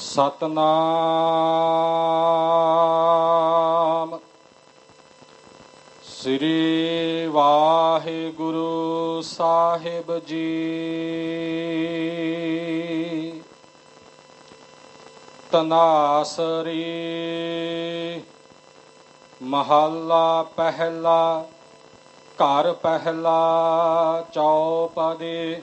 ਸਤਨਾਮ। ਸ੍ਰੀ ਵਾਹਿਗੁਰੂ ਸਾਹਿਬ ਜੀ। ਤਨਾਸਰੀ ਮਹੱਲਾ ਪਹਿਲਾ ਘਰ ਪਹਿਲਾ ਚੌਪਦੇ।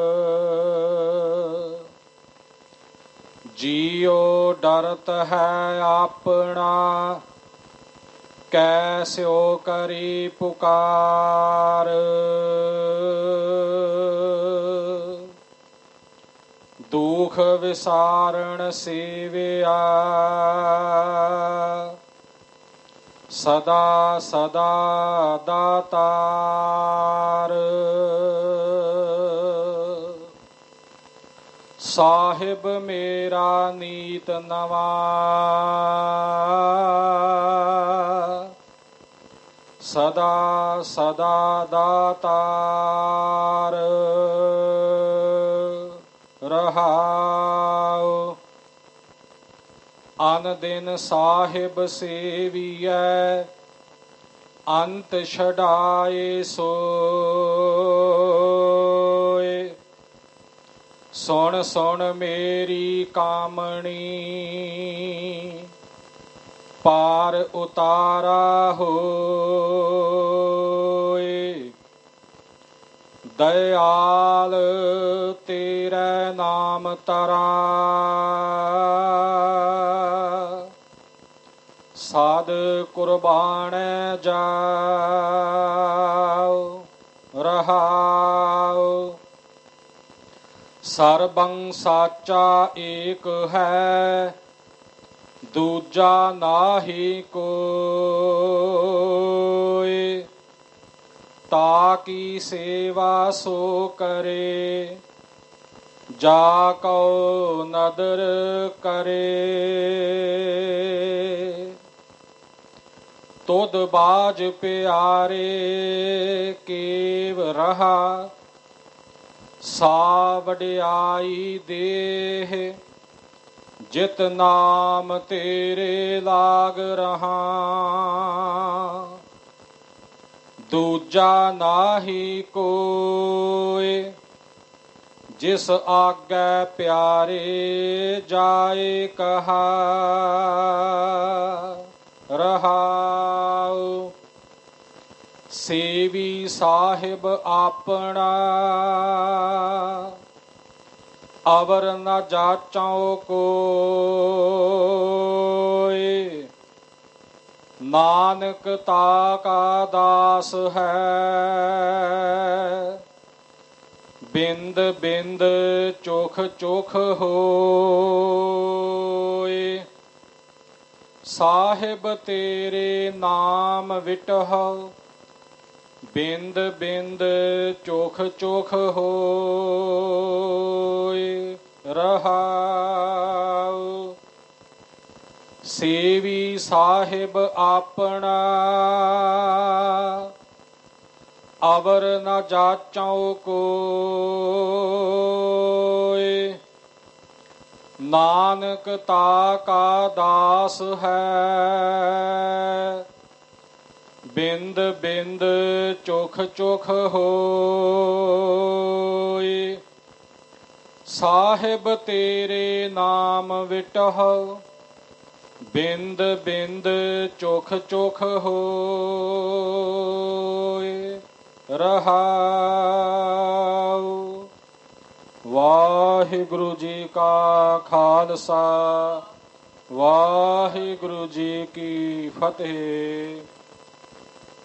ਜੀਉ ਡਰਤ ਹੈ ਆਪਣਾ ਕੈਸਿਓ ਕਰੀ ਪੁਕਾਰ। ਦੁਖ ਵਿਸਾਰਣ ਸੇਵਿਆ ਸਦਾ ਸਦਾ ਦਾਤਾਰ। ਸਾਹਿਬ ਮੇਰਾ ਨੀਤ ਨਵਾ। ਸਦਾ ਸਦਾ ਦਾਤਾਰ ਰਹਾਉ। ਅਨ ਦਿਨ ਸਾਹਿਬ ਸੇਵੀਐ, ਅੰਤ ਛਡਾਏ ਸੋ। ਸੁਣ ਸੁਣ ਮੇਰੀ ਕਾਮਣੀ। ਪਾਰ ਉਤਾਰਾ ਹੋਏ। ਦਇਆਲ ਤੇਰੇ ਨਾਮ ਤਰਾ। ਸਾਧ ਕੁਰਬਾਨ ਜਾਉ ਰਹਾਉ ਸਰਬੰ ਸਾਚਾ ਏਕ ਹੈ, ਦੂਜਾ ਨਾਹੀ ਕੋਇ। ਤਾ ਕੀ ਸੇਵਾ ਸੋ ਕਰੇ, ਜਾ ਕਉ ਨਦਰ ਕਰੇ। ਤੁਧ ਬਾਜ ਪਿਆਰੇ ਕੇਵ ਰਹਾ ਸਾ ਵਡਿਆਈ ਦੇਹ, ਜਿਤ ਨਾਮ ਤੇਰੇ ਲਾਗ ਰਹਾ। ਦੂਜਾ ਨਾਹੀ ਕੋਏ, ਜਿਸ ਆਗੈ ਪਿਆਰੇ ਜਾਏ ਕਹਾ। ਸੇਵੀ ਸਾਹਿਬ ਆਪਣਾ। ਅਵਰ ਨਾ ਜਾਚਾਓ ਕੋਏ ਨਾਨਕ ਤਾ ਕਾ ਦਾਸ ਹੈ। ਬਿੰਦ ਬਿੰਦ ਚੋਖ ਚੋਖ ਹੋਏ। ਸਾਹਿਬ ਤੇਰੇ ਨਾਮ ਵਿਟਹੁ। ਬਿੰਦ ਬਿੰਦ ਚੋਖ ਚੋਖ ਹੋਏ ਰਹਾਉ। ਸੇਵੀ ਸਾਹਿਬ ਆਪਣਾ, ਅਵਰ ਨ ਜਾਚਾਓ ਕੋਏ। ਨਾਨਕ ਤਾ ਕਾ ਦਾਸ ਹੈ ਬਿੰਦ ਬਿੰਦ ਚੋਖ ਚੋਖ ਹੋਏ ਸਾਹਿਬ ਤੇਰੇ ਨਾਮ ਵਿਟਹ। ਬਿੰਦ ਬਿੰਦ ਚੋਖ ਚੋਖ ਹੋਏ ਰਹਾਉ। ਵਾਹਿਗੁਰੂ ਜੀ ਕਾ ਖਾਲਸਾ। ਵਾਹਿਗੁਰੂ ਜੀ ਕੀ ਫਤਿਹ।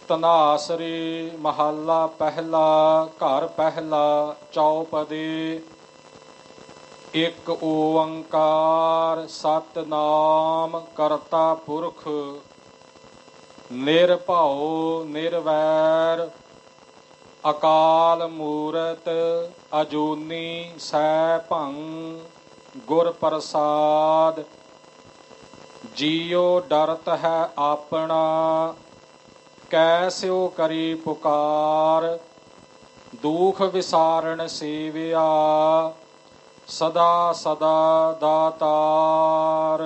ਤਨਾਸਰੀ ਮਹੱਲਾ ਪਹਿਲਾ, ਘਰ ਪਹਿਲਾ, ਚੌਪਦੇ। ਇੱਕ ਓੰਕਾਰ ਸਤਨਾਮ ਕਰਤਾ ਪੁਰਖ। ਨਿਰਭਉ, ਨਿਰਵੈਰ, ਅਕਾਲ ਮੂਰਤ, ਅਜੂਨੀ ਸੈਭੰ, ਗੁਰ ਪ੍ਰਸਾਦ। ਜੀਉ ਡਰਤ ਹੈ ਆਪਣਾ ਕੈਸਿਓ ਕਰੀ ਪੁਕਾਰ ਦੁਖ ਵਿਸਾਰਣ ਸੇਵਿਆ ਸਦਾ ਸਦਾ ਦਾਤਾਰ।